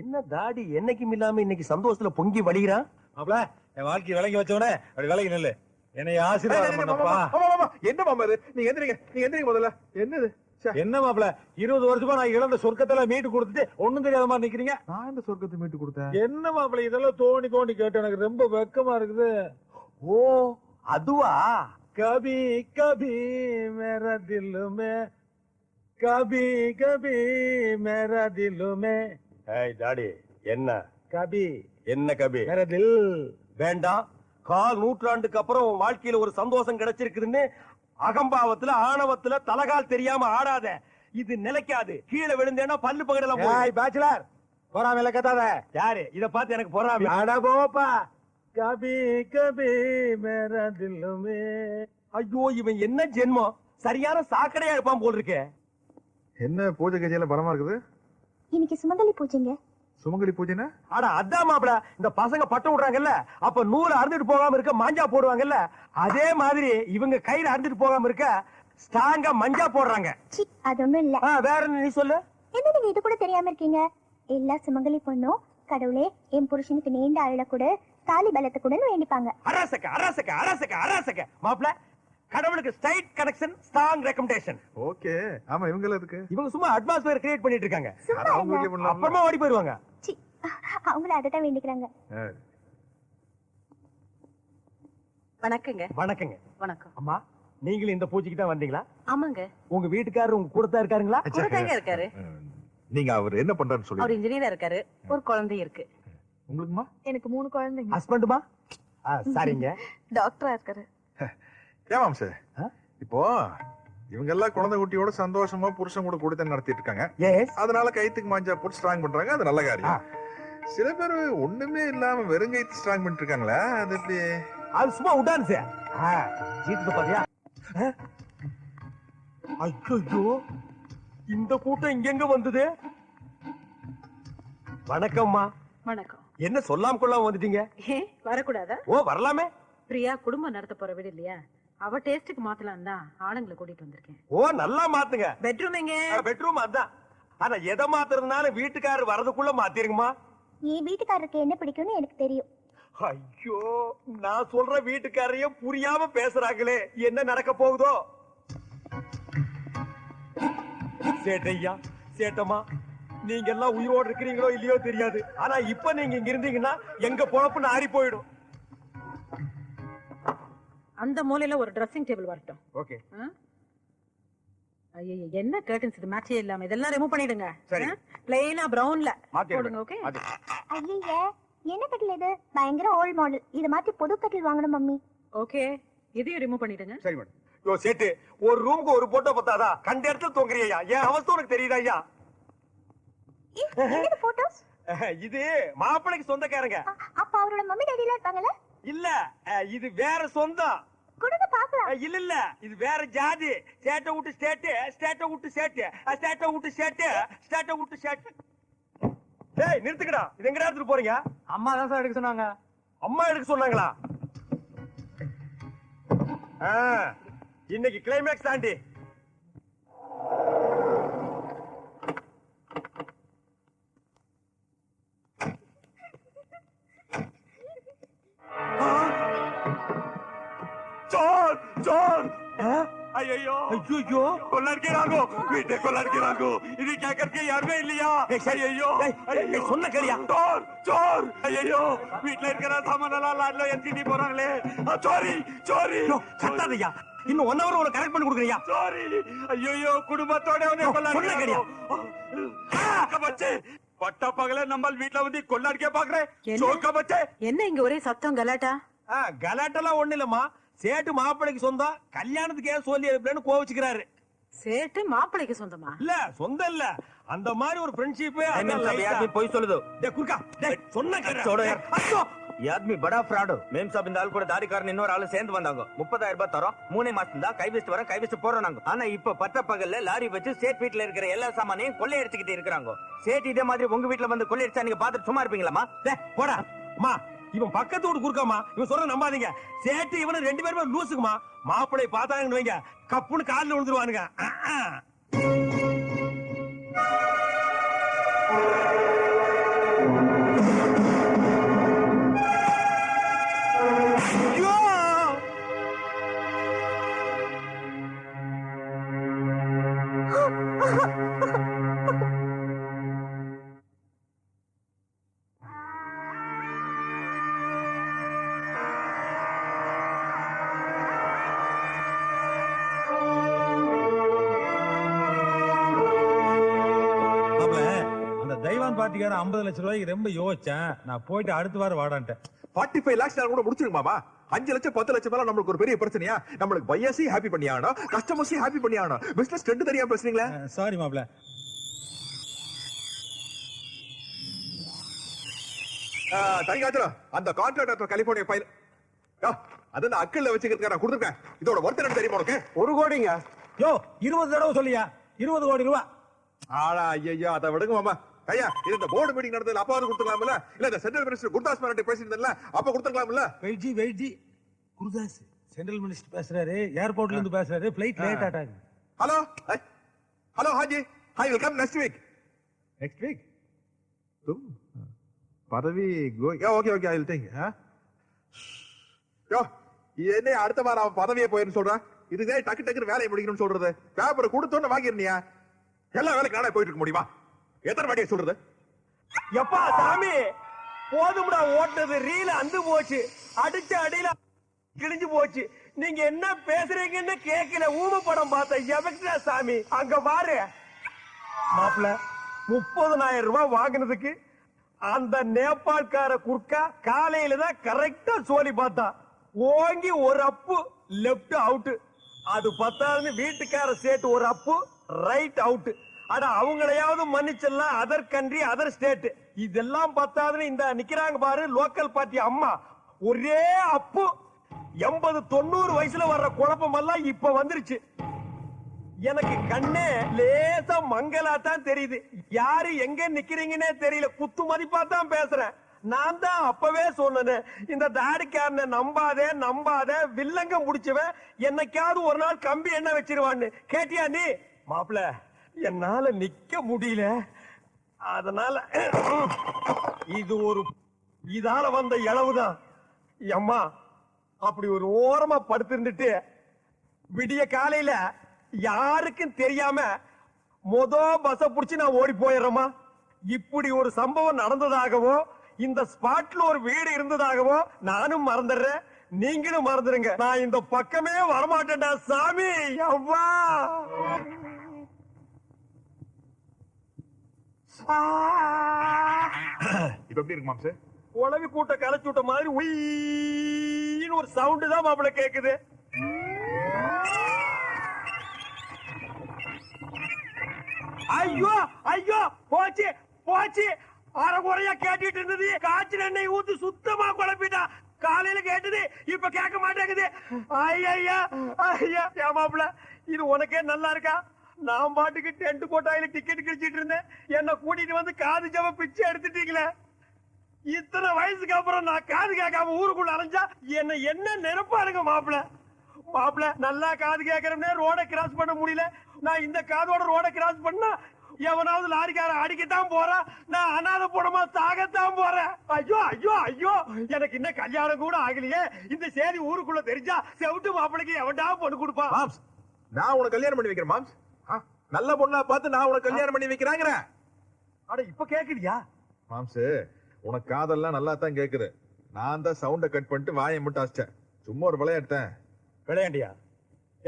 என்ன தாடி என்னைக்கும் இல்லாம இன்னைக்கு சந்தோஷத்துல பொங்கி வழிகிறான்? மாப்ள என் வாழ்க்கை விளங்கி வச்சவனே அப்படி விலகி நில்லு. என்னை ஆசீர்வாதம் பண்ணப்பா. என்ன மாமா இது? நீங்க எந்திரிங்க நீங்க எந்திரிங்க முதல்ல. என்னது? என்ன மாப்ள இருபது வருஷமா நான் இழந்த சொர்க்கத்துல மீட்டு கொடுத்துட்டு ஒண்ணும் தெரியாத மாதிரி நிக்கிறீங்க? நான் இந்த சொர்க்கத்தை மீட்டு கொடுத்தேன்? என்ன மாப்ள இதெல்லாம் தோண்டி தோண்டி கேட்டு எனக்கு ரொம்ப வெக்கமா இருக்குது. ஓ அதுவா? கபி கபி மேரா தில் மே கபி கபி மேரா தில் மே ஏய் டாடி என்ன? கபி. என்ன கபி? மேரா தில் வேண்டாம் கால் நூற்றாண்டுக்கு அப்புறம் உன் வாழ்க்கையில ஒரு சந்தோஷம் கிடைச்சிருக்குதுன்னு அகம்பாவத்துல ஆணவத்துல தலகால் தெரியாம ஆடாத. இது நிலைக்காது. கீழே விழுந்தேன்னா பல்லு பகடலாம் ஏய் பேச்சுலர் பொறாமையில கத்தாத. யாரு? இத பார்த்து எனக்கு பொறாமை. அட போப்பா. கபி கபி மேரா தில் மே ஐயோ இவன் என்ன ஜென்மம்? சரியான சாக்கடையா இருப்பான் போல் இருக்கே என்ன பூஜை கஜையில பலமா இருக்குது? இன்னைக்கு சுமங்கலி பூஜைங்க. சுமங்கலி பூஜைனா? அட அதான் மாப்பிள. இந்த பசங்க பட்டம் விடுறாங்கல்ல. அப்ப நூறு அறுந்துட்டு போகாம இருக்க மஞ்சா போடுவாங்கல்ல. அதே மாதிரி இவங்க கையில அறுந்துட்டு போகாம இருக்க ஸ்ட்ராங்கா மஞ்சா போடுறாங்க. சி அது ஒண்ணும் இல்ல. ஆ, வேற என்ன நீ சொல்லு? என்ன நீங்க இது கூட தெரியாம இருக்கீங்க? எல்லா சுமங்கலி பொண்ணும் கடவுளே என் புருஷனுக்கு நீண்ட அருள கூட. தாலி பலத்தை கூடன்னு வேண்டிப்பாங்க. அரசக்க அரசக்க அரசக்க அரசக்க மாப்பிள கடவுளுக்கு straight connection strong recommendation okay. ஆமா இவங்க எல்லாம் இருக்கு இவங்க சும்மா அட்மாஸ்பியர் கிரியேட் பண்ணிட்டு இருக்காங்க. அப்புறமா ஓடி போயிருவாங்க. சி அவங்களும் அதை தான் வேண்டிக்கிறாங்க வணக்கங்க. வணக்கங்க. வணக்கம். அம்மா நீங்களும் இந்த பூஜைக்கு தான் வந்தீங்களா? ஆமாங்க. உங்க வீட்டுக்காரர் உங்க கூட தான் இருக்காருங்களா? கூடதாங்க இருக்காரு. நீங்க அவர் என்ன பண்றாருன்னு சொல்லி அவர் இன்ஜினியரா இருக்காரு. ஒரு குழந்தை இருக்கு. உங்களுக்குமா? எனக்கு மூணு குழந்தைங்க. ஹஸ்பண்டுமா? சரிங்க. டாக்டரா இருக்காரு. ஏமாம் சார்? ஆ? இப்போ இவங்க எல்லாம் குழந்தை குட்டியோட சந்தோஷமா புருஷன் கூட கூடத்தான் நடத்திட்டு இருக்காங்க. எஸ் அதனால கைத்துக்கு மாஞ்சா போட்டு ஸ்ட்ராங் பண்றாங்க அது நல்ல காரியம். சில பேர் ஒண்ணுமே இல்லாம வெறும் கைத்து ஸ்ட்ராங் பண்ணிட்டு இருக்காங்களா அது எப்படி? அது சும்மா விட்டான் சார். ஜீத்துக்கு பாத்தியா? ஐயோ இந்த கூட்டம் இங்கெங்க வந்தது? வணக்கம்மா. வணக்கம். என்ன சொல்லாம கொள்ளாம வந்துட்டீங்க? வரக்கூடாதா? ஓ வரலாமே. பிரியா குடும்பம் நடத்த போற வீடு இல்லையா? அவ டேஸ்டுக்கு மாத்தலாம் தான் ஆளுங்களை கூட்டிட்டு வந்திருக்கேன். ஓ நல்லா மாத்துங்க. பெட்ரூம் எங்க? பெட்ரூம் அதான். ஆனா எதை மாத்துறதுனால வீட்டுக்காரர் வரதுக்குள்ள மாத்திருங்கம்மா என் வீட்டுக்காரருக்கு என்ன பிடிக்கும்னு எனக்கு தெரியும். ஐயோ நான் சொல்ற வீட்டுக்காரையும் புரியாம பேசுறாங்களே. என்ன நடக்க போகுதோ? சேட்டையா? சேட்டம்மா நீங்க எல்லாம் உயிரோடு இருக்கிறீங்களோ இல்லையோ தெரியாது. ஆனா இப்ப நீங்க இங்க இருந்தீங்கன்னா எங்க பொழப்பு நாரி போயிடும். அந்த மூலையில ஒரு ட்ரெஸ்ஸிங் டேபிள் வரட்டும். ஓகே ஐயோ என்ன கர்டன்ஸ் இது? மேட்சே இல்லாம. இதெல்லாம் ரிமூவ் பண்ணிடுங்க. சரி. பிளெயினா பிரவுன்ல. போடுங்க ஓகே ஐயய்ய என்ன கட்டில் இது? பயங்கர ஓல்ட் மாடல் இத மாத்தி புது கட்டில் வாங்கணும் மம்மி. ஓகே இதையும் ரிமூவ் பண்ணிடுங்க. சரி மேடம் யோ சேட்டு ஒரு ரூமுக்கு ஒரு போட்டோ பத்தாதா? கண்ட இடத்துல தூங்குறியா என் அவஸ்தை உனக்கு தெரியுதா ஐயா? என்னது போட்டோஸ் இது மாப்பிளைக்கு சொந்தக்காரங்க. அப்ப அவரோட மம்மி டாடி எல்லாம் இருப்பாங்கல்ல இல்ல இது வேற சொந்தம். கொடுங்க பாக்கலாம் இல்ல இல்ல இது வேற ஜாதி. ஸ்டேட்ட விட்டு ஸ்டேட்டு ஸ்டேட்ட விட்டு ஸ்டேட்டு ஸ்டேட்ட விட்டு ஸ்டேட்டு ஸ்டேட்ட விட்டு ஸ்டேட்டு டேய் நிறுத்துக்கடா. இது எங்கடா எடுத்துட்டு போறீங்க? அம்மா தான் சார் எடுக்க சொன்னாங்க. அம்மா எடுக்க சொன்னாங்களா? ஆ, இன்னைக்கு கிளைமேக்ஸ் தாண்டி. ஐயோ கொள்ளாருக்கே ராகும் வீட்டை கொள்ளாருக்கே ராகும் இது கேட்கறதுக்கு யாருமே இல்லையா? ஐயோ சொன்ன கரியா சோர் சோர். ஐயோ வீட்டுல இருக்கிற சாமான எல்லாம் லாட்ல எத்திட்டு போறாங்களே. சோரி சோரி. கத்தாதையா இன்னும் ஒன் ஹவர் கரெக்ட் பண்ணி கொடுக்குறியா? சாரி. ஐயோ குடும்பத்தோட வந்து கொள்ளாடியா பட்ட பகல நம்ம வீட்டுல வந்து கொள்ளாடிக்க பாக்குறேன். என்ன? இங்க ஒரே சத்தம் கலாட்டா? கலாட்டெல்லாம் ஒண்ணு இல்லம்மா. சேட்டு மாப்பிளைக்கு சொந்தம் கல்யாணத்துக்கு ஏன் சொல்லி இருப்பேன்னு கோவிச்சுக்கிறாரு. சேட்டு மாப்பிளைக்கு சொந்தமா? இல்ல சொந்தம் இல்ல. அந்த மாதிரி ஒரு ஃப்ரெண்ட்ஷிப் யாருமே போய் சொல்லுது. டே குர்கா டே சொன்ன கேட்டோ யாத்மி படா ஃப்ராடு மேம் சாப் இந்த ஆள் கூட தாடிக்காரன் இன்னொரு ஆளு சேர்ந்து வந்தாங்க. முப்பதாயிரம் ரூபாய் தரோம். மூணே மாசம் தான் கை வச்சு வரோம் கை போறோம் நாங்க. ஆனா இப்ப பத்த பகல்ல லாரி வச்சு ஸ்டேட் வீட்ல இருக்கிற எல்லா சாமானையும் கொள்ளையடிச்சுக்கிட்டு இருக்கிறாங்க. சேட்டு இதே மாதிரி உங்க வீட்டுல வந்து கொள்ளையடிச்சா நீங்க பாத்துட்டு சும்மா இருப்பீங்களாமா போடா. அம்மா இவன் பக்கத்து வீடு குறுக்காமா? இவன் சொல்ற நம்பாதீங்க. சேட்டு இவனு ரெண்டு பேருமே லூசுக்குமா? மாப்பிள்ளை பார்த்தாங்கன்னு வைங்க. கப்புன்னு காலில் விழுந்துருவானுங்க. ஐயோ! பார்ட்டிக்காரன் ஐம்பது லட்சம் ரூபாய்க்கு ரொம்ப யோசிச்சேன். நான் போயிட்டு அடுத்த வாரம் வாடான்ட்டேன். ஃபார்ட்டி ஃபைவ் லேக்ஸ் கூட முடிச்சிருங்க மாமா அஞ்சு லட்சம் பத்து லட்சம் மேல நம்மளுக்கு ஒரு பெரிய பிரச்சனையா? நம்மளுக்கு பையஸையும் ஹாப்பி பண்ணி ஆகணும் கஸ்டமர்ஸையும் ஹாப்பி பண்ணி ஆகணும் பிசினஸ் ரெண்டு தெரியாம பேசுறீங்களா சாரி மாப்ள தனிக்காச்சுல அந்த கான்ட்ராக்டர் கலிபோர்னியா ஃபைல் அது அந்த அக்கல்ல வச்சுக்கிறதுக்கு நான் கொடுத்துருக்கேன். இதோட ஒருத்தர் என்ன தெரியுமா உனக்கு? ஒரு கோடிங்க. யோ இருபது தடவை சொல்லியா? இருபது கோடி ரூபா. ஆடா ஐயா அதை விடுங்க மாமா. ஐயா இந்த போர்டு மீட்டிங் நடந்ததுல அப்பா வந்து கொடுத்துக்கலாம்ல? இல்ல இந்த சென்ட்ரல் மினிஸ்டர் குர்தாஸ் மாநாட்டு பேசியிருந்தேன்ல அப்ப கொடுத்துக்கலாம்ல வெயிட்ஜி வெயிட்ஜி குருதாஸ் சென்ட்ரல் மினிஸ்டர் பேசுறாரு ஏர்போர்ட்ல இருந்து பேசுறாரு பிளைட் லேட் ஆட்டாங்க. ஹலோ ஹலோ ஹாஜி. Hi welcome next week next week பதவி okay okay I will think you என்ன அடுத்த வாரம் அவன் பதவியே போயிருன்னு சொல்றான் இதுதான் டக்கு டக்குன்னு வேலையை முடிக்கணும்னு சொல்றது. பேப்பரை கொடுத்தோன்னு வாங்கிருந்தியா எல்லா வேலைக்கு நானே போயிட்டு இருக்க முடியுமா? எத்தனை வாட்டியை சொல்றது? எப்பா சாமி போதும்டா ஓட்டது ரீல அந்து போச்சு. அடிச்ச அடியில கிழிஞ்சு போச்சு. நீங்க என்ன பேசுறீங்கன்னு கேக்கல. ஊம படம் பார்த்த எவக்டா சாமி? அங்க பாரு. மாப்பிள முப்பதனாயிரம் ரூபாய் வாங்கினதுக்கு அந்த நேபாள்கார குர்க்கா காலையில தான் கரெக்டா சோலி பார்த்தா. ஓங்கி ஒரு அப்பு லெப்ட் அவுட் அது பத்தாதுன்னு வீட்டுக்கார சேர்த்து ஒரு அப்பு ரைட் அவுட் அட அவங்களையாவது மன்னிச்சிடலாம். அதர் கண்ட்ரி அதர் ஸ்டேட் இதெல்லாம் பத்தாதுன்னு இந்த நிக்கிறாங்க பாரு லோக்கல் பார்ட்டி அம்மா. ஒரே அப்பு. எண்பது தொண்ணூறு வயசுல வர்ற குழப்பம் எல்லாம் இப்ப வந்துருச்சு. எனக்கு கண்ணே லேசா மங்களா தான் தெரியுது. யாரு எங்க நிக்கிறீங்கன்னே தெரியல. குத்து மதிப்பா தான் பேசுறேன். நான் தான் அப்பவே சொன்னேன் இந்த தாடிக்காரனை நம்பாதே நம்பாத வில்லங்க முடிச்சவன். என்னைக்காவது ஒரு நாள் கம்பி என்ன வச்சிருவான்னு. கேட்டியா நீ? மாப்பிள என்னால நிக்க முடியல. அதனால இது ஒரு இதால வந்த இளவுதான். அம்மா அப்படி ஒரு ஓரமா படுத்திருந்துட்டு விடிய காலையில யாருக்கும் தெரியாம மொத பஸ்ஸ புடிச்சு நான் ஓடி போயிடுறேம்மா. இப்படி ஒரு சம்பவம் நடந்ததாகவோ இந்த ஸ்பாட்ல ஒரு வீடு இருந்ததாகவோ நானும் மறந்துடுறேன். நீங்களும் மறந்துடுங்க. நான் இந்த பக்கமே வரமாட்டேன்டா சாமி அவ்வா. இப்ப எப்படி இருக்கு மாம்சே? உளவி கூட்ட கலைச்சு விட்ட மாதிரி உயின்னு ஒரு சவுண்ட் தான் மாப்பிள கேக்குது. ஐயோ ஐயோ போச்சு போச்சு. அரைகுறையா கேட்டுட்டு இருந்தது. காய்ச்சல் எண்ணெய் ஊத்து சுத்தமா குழப்பிட்டா. காலையில கேட்டது இப்ப கேட்க மாட்டேங்குது. ஐயா ஐயா ஏமாப்ல இது உனக்கே நல்லா இருக்கா? நான் பாட்டுக்கு டென்ட் போட்டாயில டிக்கெட் கிழிச்சிட்டு இருந்தேன். என்ன கூட்டிட்டு வந்து காது ஜவ பிச்சை எடுத்துட்டீங்களே. இத்தனை வயசுக்கு அப்புறம் நான் காது கேட்காம ஊருக்குள்ள அலைஞ்சா என்ன என்ன நினைப்பாருங்க மாப்பிள? மாப்பிள நல்லா காது கேட்கறவனே ரோட கிராஸ் பண்ண முடியல. நான் இந்த காதோட ரோட கிராஸ் பண்ணா எவனாவது லாரிக்கார அடிக்கத்தான் போறா. நான் அனாத போனமா சாகத்தான் போறேன். ஐயோ ஐயோ ஐயோ எனக்கு இன்னும் கல்யாணம் கூட ஆகலையே. இந்த சேரி ஊருக்குள்ள தெரிஞ்சா செவிட்டு மாப்பிளைக்கு எவன்டா பொண்ணு கொடுப்பா? நான் உனக்கு கல்யாணம் பண்ணி வைக்கிறேன் மாம்ஸ். நல்ல பொண்ணா பார்த்து நான் உனக்கு கல்யாணம் பண்ணி வைக்கிறாங்கிறேன். அட இப்ப கேக்குறியா மாம்ஸ் உனக்கு காதெல்லாம் நல்லா தான் கேக்குது. நான் தான் சவுண்ட கட் பண்ணிட்டு வாயை மட்டும் அசிச்சேன். சும்மா ஒரு விளையாட்டேன் விளையாண்டியா?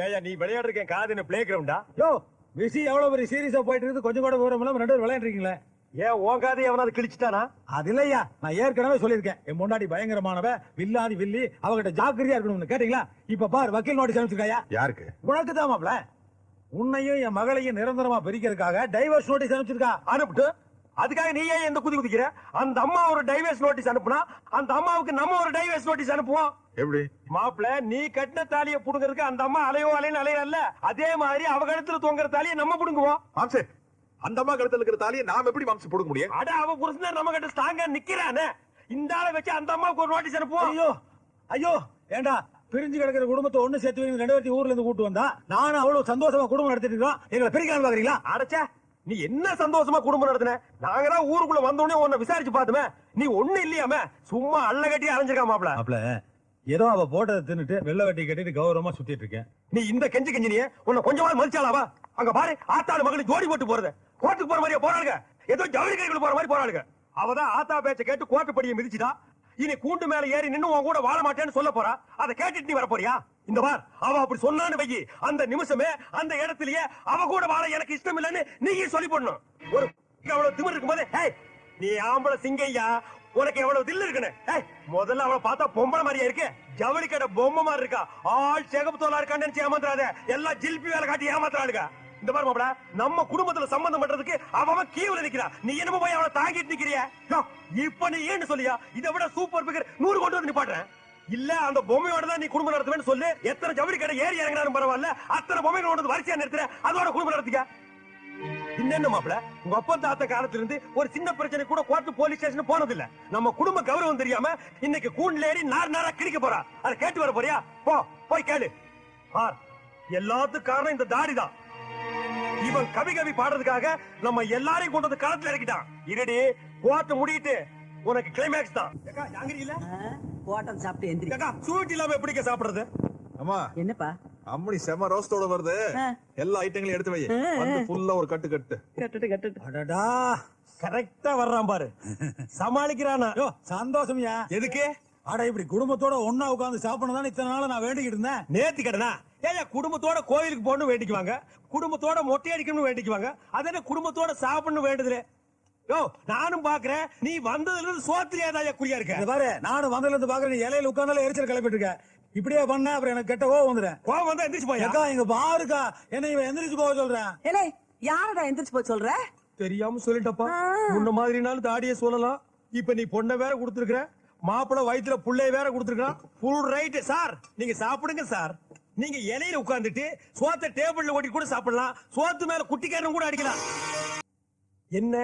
ஏயா நீ விளையாடுறதுக்கு என் காது என்ன பிளே கிரவுண்டா யோ விஷயம் எவ்வளவு பெரிய சீரியஸா போயிட்டு இருக்குது? கொஞ்சம் கூட விவரம் இல்லாம ரெண்டு பேரும் விளையாடுறீங்களே ஏன் உன் காதை எவனாவது கிழிச்சிட்டானா? அது இல்லையா? நான் ஏற்கனவே சொல்லியிருக்கேன். என் முன்னாடி பயங்கரமானவ வில்லாதி வில்லி அவகிட்ட ஜாக்கிரதையா இருக்கணும்னு. கேட்டீங்களா? இப்ப பார் வக்கீல் நோட்டீஸ் அனுப்பிச்சிருக்காயா? யாருக்கு? உனக்கு தான் மாப்ள உன்னையும் என் மகளையும் நிரந்தரமா பிரிக்கிறதுக்காக டைவர்ஸ் நோட்டீஸ் அனுப்பிச்சிருக்கா? அனுப்பிட்டு அதுக்காக நீ ஏன் எந்த குதி குதிக்கிற? அந்த அம்மா ஒரு டைவர்ஸ் நோட்டீஸ் அனுப்புனா அந்த அம்மாவுக்கு நம்ம ஒரு டைவர்ஸ் நோட்டீஸ் அனுப்புவோம். எப்படி? மாப்பிள நீ கட்டின தாலியை புடுங்கிறதுக்கு அந்த அம்மா அலையோ அலைன்னு அலையல அதே மாதிரி அவ கழுத்துல தொங்குற தாலியை நம்ம புடுங்குவோம். மாம்சே அந்த அம்மா கழுத்துல இருக்கிற தாலியை நாம எப்படி மாம்சம் போட முடியும்? அட அவ புருஷன் நம்ம கிட்ட ஸ்ட்ராங்கா நிக்கிறானே. இந்த ஆளை வச்சு அந்த அம்மாவுக்கு ஒரு நோட்டீஸ் அனுப்புவோம். ஐயோ ஐயோ ஏண்டா பிரிஞ்சு கிடக்கிற குடும்பத்தை ஒண்ணு சேர்த்து வைங்க, ரெண்டு பேர்த்தையும் ஊர்ல இருந்து கூட்டு வந்தா நானும் அவ்வளவு சந்தோஷமா குடும்பம் நடத்திட்டு இருக்கோம். எங்களை பிரிக்கலாம் பாக்குறீங்களா? அடைச்சே நீ என்ன சந்தோஷமா குடும்பம் நடத்தின? நாங்க தான் ஊருக்குள்ள வந்த உடனே உன்னை விசாரிச்சு பார்த்துமே. நீ ஒண்ணு இல்லையாம. சும்மா அள்ள கட்டி அலைஞ்சிருக்கா மாப்ள மாப்ள ஏதோ அவ போட்டதை தின்னுட்டு வெள்ளை வெட்டி கட்டிட்டு கௌரவமா சுத்திட்டு இருக்கேன். நீ இந்த கெஞ்சி கெஞ்சினியே உன்னை கொஞ்சமாவது மதிச்சாலாவா அங்க பாரு ஆத்தாடு மகளுக்கு ஜோடி போட்டு போறது. கோர்ட்டுக்கு போற மாதிரியே போறாளுங்க. ஏதோ ஜவுளி கைக்குள்ள போற மாதிரி போறாளுங்க. அவதான் ஆத்தா பேச்ச கேட்டு கோர்ட்டு படியை மிதிச்சுட்டா. இனி கூண்டு மேல ஏறி நின்னு உன் கூட வாழ மாட்டேன்னு சொல்ல போறா? அதை கேட்டுட்டு நீ வர போறியா இந்த பார் அவ அப்படி சொன்னான்னு வையி அந்த நிமிஷமே அந்த இடத்துலயே அவ கூட வாழ எனக்கு இஷ்டம் இல்லைன்னு நீயே சொல்லி போடணும். ஒரு அவ்வளவு திமிர் இருக்கும்போது "ஏய், நீ ஆம்பளை சிங்கையா? உனக்கு எவ்வளவு தில்லு இருக்குன்னு? ஏய், முதல்ல அவளை பார்த்தா பொம்பளை மாதிரியா இருக்கு? ஜவுளி கடை பொம்மை மாதிரி இருக்கா? ஆள் சிகப்பு தோலா இருக்கான்னு நினைச்சு ஏமாத்துறாத. எல்லாம் ஜில்பி வேலை காட்டி ஏமாத்துறாளுக்கா இந்த பாரு மாப்பிள நம்ம குடும்பத்துல சம்பந்தம் பண்றதுக்கு அவன் அவன் கீவுல நிக்கிறா. நீ என்னமோ போய் அவனை தாங்கிட்டு நிக்கிறியா. இப்ப நீ ஏன்னு சொல்லியா? இதை விட சூப்பர் பிகர் நூறு கொண்டு வந்து நிப்பாட்டுறேன். இல்ல அந்த பொம்மையோட தான் நீ குடும்பம் நடத்துவேன்னு சொல்லு. எத்தனை ஜவுளி கடை ஏறி இறங்கினாலும் பரவாயில்ல. அத்தனை பொம்மைகள் கொண்டு வரிசையா நிறுத்துற. அதோட குடும்பம் நடத்திக்க. இன்னென்ன மாப்பிள உங்க அப்பா தாத்த காலத்துல இருந்து ஒரு சின்ன பிரச்சனை கூட கோர்ட்டு போலீஸ் ஸ்டேஷன் போனது இல்ல நம்ம குடும்ப கௌரவம் தெரியாம இன்னைக்கு கூண்டுல ஏறி நார் நாரா கிழிக்க போறா. அதை கேட்டு வர போறியா? போ போய் கேளு. பார் எல்லாத்துக்கும் காரணம் இந்த தாடி தான் இவன் கவி கவி பாடுறதுக்காக நம்ம எல்லாரையும் கொண்டு வந்து களத்துல இறக்கிட்டான். இருடி கோர்ட் முடியிட்டு உனக்கு கிளைமேக்ஸ் தான். இல்ல? ஹோட்டல் சாப்பிட்டு எந்திரி. ஏக்கா, ஸ்வீட் இல்லாம எப்படிக்க சாப்பிடுறது? அம்மா என்னப்பா? அம்மணி செம ரோஸ்டோட வருது. எல்லா ஐட்டங்களையும் எடுத்து வை. வந்து ஃபுல்லா ஒரு கட்டு கட்டு. கட்டுட்டு கட்டுட்டு அடடா கரெக்டா வர்றான் பாரு. சமாளிக்கிறானா? யோ சந்தோஷம்யா. எதுக்கு? அட இப்படி குடும்பத்தோட ஒண்ணா உட்கார்ந்து சாப்பிடணும் இத்தனை நாள் நான் வேண்டிக்கிட்டு இருந்தேன். நேர்த்தி கடனா ஏயா குடும்பத்தோட கோயிலுக்கு போகணும் வேண்டிக்குவாங்க. குடும்பத்தோட மொட்டை அடிக்கணும்னு வேண்டிக்குவாங்க. அது என்ன குடும்பத்தோட சாப்பிடணும் வேண்டுதுல? யோ நானும் பாக்குறேன். நீ வந்ததுல இருந்து சோத்திரியாதாயா குறியா இத இருக்க பாரு நானும் வந்ததுல இருந்து பாக்குறேன். நீ இலையில உட்கார்ந்தாலும் எரிச்சல் கிளப்பிட்டு இருக்க இப்படியே பண்ண அப்புறம் எனக்கு கெட்ட கோவம் வந்துடுறேன் கோவம் வந்தா எந்திரிச்சு போயா? அக்கா இங்க பாருக்கா. என்ன இவன் எந்திரிச்சு போக சொல்றேன் ஏலே யாரடா எந்திரிச்சு போய் சொல்ற? தெரியாம சொல்லிட்டப்பா. முன்ன மாதிரினாலும் தாடியே சொல்லலாம். இப்ப நீ பொண்ணை வேற கொடுத்துருக்க மாப்பிளை வயித்துல புள்ளைய வேற கொடுத்துருக்கான் ஃபுல் ரைட் சார் நீங்க சாப்பிடுங்க சார் நீங்க இலையில உட்கார்ந்துட்டு சோத்த டேபிள்ல ஓட்டி கூட சாப்பிடலாம். சோத்து மேல குட்டிக்காரன் கூட அடிக்கலாம். என்ன?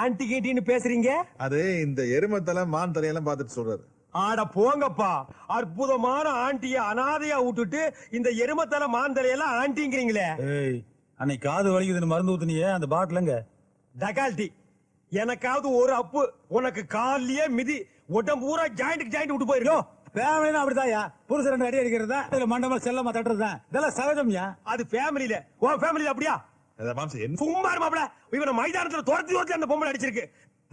ஆன்டி கேட்டின்னு பேசுறீங்க? அது இந்த எருமை தலை மான் தலையெல்லாம் பார்த்துட்டு சொல்றாரு. ஆட போங்கப்பா. அற்புதமான ஆண்டிய அனாதையா விட்டுட்டு இந்த எருமத்தலை மாந்தலையெல்லாம் ஆண்டிங்கிறீங்களே. ஏய் அன்னைக்கு காது வலிக்குதுன்னு மருந்து ஊத்துனியே அந்த பாட்டிலங்க டகால்டி எனக்காவது ஒரு அப்பு உனக்கு கால்லயே மிதி உடம்பு பூரா ஜாயிண்ட் ஜாயிண்ட் விட்டு போயிருக்கோம் ஃபேமிலினா அப்படிதான்யா புருஷன் ரெண்டு அடி அடிக்கிறதா? இதுல மண்டபம் செல்லமா தட்டுறதுதான் இதெல்லாம் சகஜம்யா? அது ஃபேமிலில உன் ஃபேமிலில அப்படியா? மாம்சம் என்ன சும்மா மாப்பிள இவனை மைதானத்துல துரத்தி துரத்தி அந்த பொம்பளை அடிச்சிருக்கு.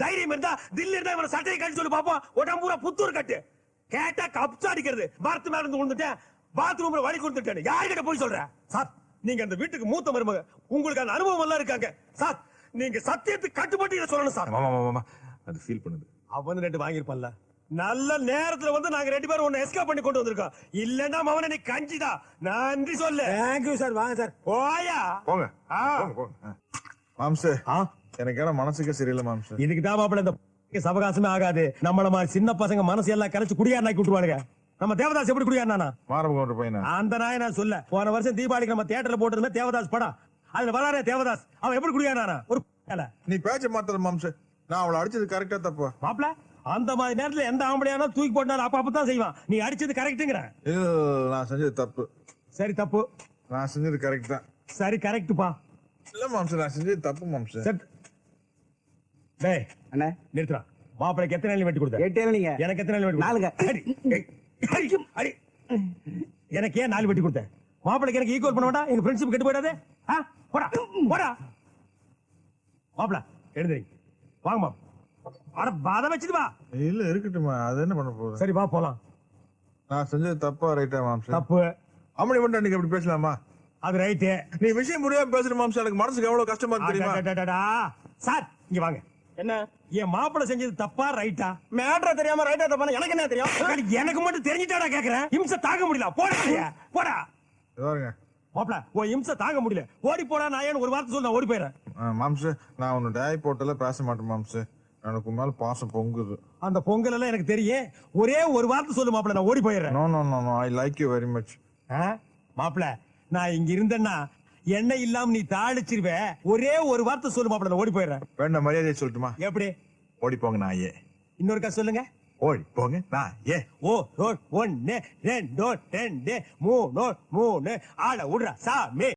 தைரியம் இருந்தா தில்லி இருந்தா இவனை சட்டையை கட்டி சொல்லி பாப்போம் உடம்பு பூரா புத்தூர் கட்டு. கேட்டா கப்ஸ் அடிக்கிறது. மரத்து மேல இருந்து விழுந்துட்டேன். பாத்ரூம்ல வழி கொடுத்துட்டேன் யார்கிட்ட போய் சொல்ற? சார் நீங்க அந்த வீட்டுக்கு மூத்த மருமக. உங்களுக்கு அந்த அனுபவம் எல்லாம் இருக்காங்க. சார் நீங்க சத்தியத்துக்கு கட்டுப்பட்டு இதை சொல்லணும் சார். மாமா மாமா அது ஃபீல் பண்ணுது. அவன் ரெண்டு வாங்கியிருப்பான்ல. நல்ல நேரத்துல வந்து நாங்க ரெண்டு பேரும் உன்னை எஸ்கேப் பண்ணி கொண்டு வந்திருக்கோம். இல்லன்னா அவனை நீ கஞ்சிதா நன்றி சொல்லு. தேங்க்யூ சார் வாங்க சார் ஓயா போங்க. ஆ. போங்க, போங்க. மாம்சு ஆ. எனக்கு ஏன்னா மனசுக்கே சரியில்லை மாம்சு. இதுக்கு தான் மாப்பிள்ள இந்த சவகாசமே ஆகாது. நம்மள மாதிரி சின்ன பசங்க மனசு எல்லாம் கலைச்சு குடியாரனாக்கி விட்டுருவானுங்க. நம்ம தேவதாஸ் எப்படி குடியாரனா மாரபகோன்ற பையனா? அந்த நாய் நான் சொல்ல. போன வருஷம் தீபாவளிக்கு நம்ம தியேட்டர்ல போட்டிருந்த தேவதாஸ் படம். அதுல வரானே தேவதாஸ். அவன் எப்படி குடியாரனா ஒரு. நீ பேச்ச மாத்தல மாம்சு. நான் அவளை அடிச்சது கரெக்டா தப்பா? மாப்பிள அந்த மாதிரி நேரத்துல எந்த ஆம்பளையானா தூக்கி போட்டாலும் அப்ப அப்பதான் செய்வான். நீ அடிச்சது கரெக்ட்டுங்கிற நான் செஞ்சது தப்பு. சரி தப்பு. நான் செஞ்சது கரெக்ட் தான். சரி கரெக்ட்டுப்பா இல்ல மாம்சு நான் செஞ்சது தப்பு மாம்சு. சரி டேய் அண்ணே. நிறுத்துறா மாப்பிளைக்கு எத்தனை நாள் வெட்டி கொடுத்த? எட்டு நீங்க. எனக்கு எத்தனை நாள் வெட்டி? நாலுங்க. அடி, அடி. எனக்கு ஏன் நாலு வெட்டி கொடுத்த? மாப்பிளைக்கு எனக்கு ஈக்குவல் பண்ண வேண்டாம்? எங்க ஃப்ரெண்ட்ஷிப் கெட்டு போயிடாது? ஆ? போடா போடா. மாப்பிள எழுந்திரி. வாங்க மாப் அட பத வச்சுட்டு வா. இல்ல இருக்கட்டுமா அது என்ன பண்ண போகுது? சரி வா போலாம். நான் செஞ்சது தப்பா ரைட்டா மாம்சு? தப்பு. அம்மனி மட்டும் அன்னைக்கு அப்படி பேசலாமா? அது ரைட்டு நீ விஷயம் முடியாம பேசுற மாம்சு. எனக்கு மனசுக்கு எவ்வளவு கஷ்டமா இருக்கு தெரியுமா? சார் இங்க வாங்க. என்ன? என் மாப்பிளை செஞ்சது தப்பா ரைட்டா மேட்ரா தெரியாம ரைட்டா தப்பா எனக்கு என்ன தெரியும்? எனக்கு மட்டும் தெரிஞ்சிட்டாடா கேக்குறேன். இம்சை தாங்க முடியல. போடா போடா. பாருங்க. மாப்பிள உன் இம்சை தாங்க முடியல. ஓடி போடா நான் ஏன் ஒரு வார்த்தை சொல்ல நான் ஓடி போயிடுறேன் மாம்சு நான் உன்னை டேய் போட்டல பேச மாட்டேன் மாம்சு. எனக்கு மேல பாசம் பொங்குது. அந்த பொங்கல் எல்லாம் எனக்கு தெரியும் ஒரே ஒரு வார்த்தை சொல்லு மாப்பிள நான் ஓடி போயிடுறேன். No no no no I like you very much மாப்பிள நான் இங்க இருந்தேன்னா எண்ணெய் இல்லாம நீ தாளிச்சிருவ. ஒரே ஒரு வார்த்தை சொல்லு மாப்பிள நான் ஓடி போயிடுறேன். வேண்டாம் மரியாதையை சொல்லட்டுமா? எப்படி? ஓடி போங்க நாயே இன்னொருக்கா சொல்லுங்க. ஓடி போங்க நான் ஏ ஓ ஒன்னு ரெண்டு ரெண்டு மூணு மூணு ஆள விடுறா சாமி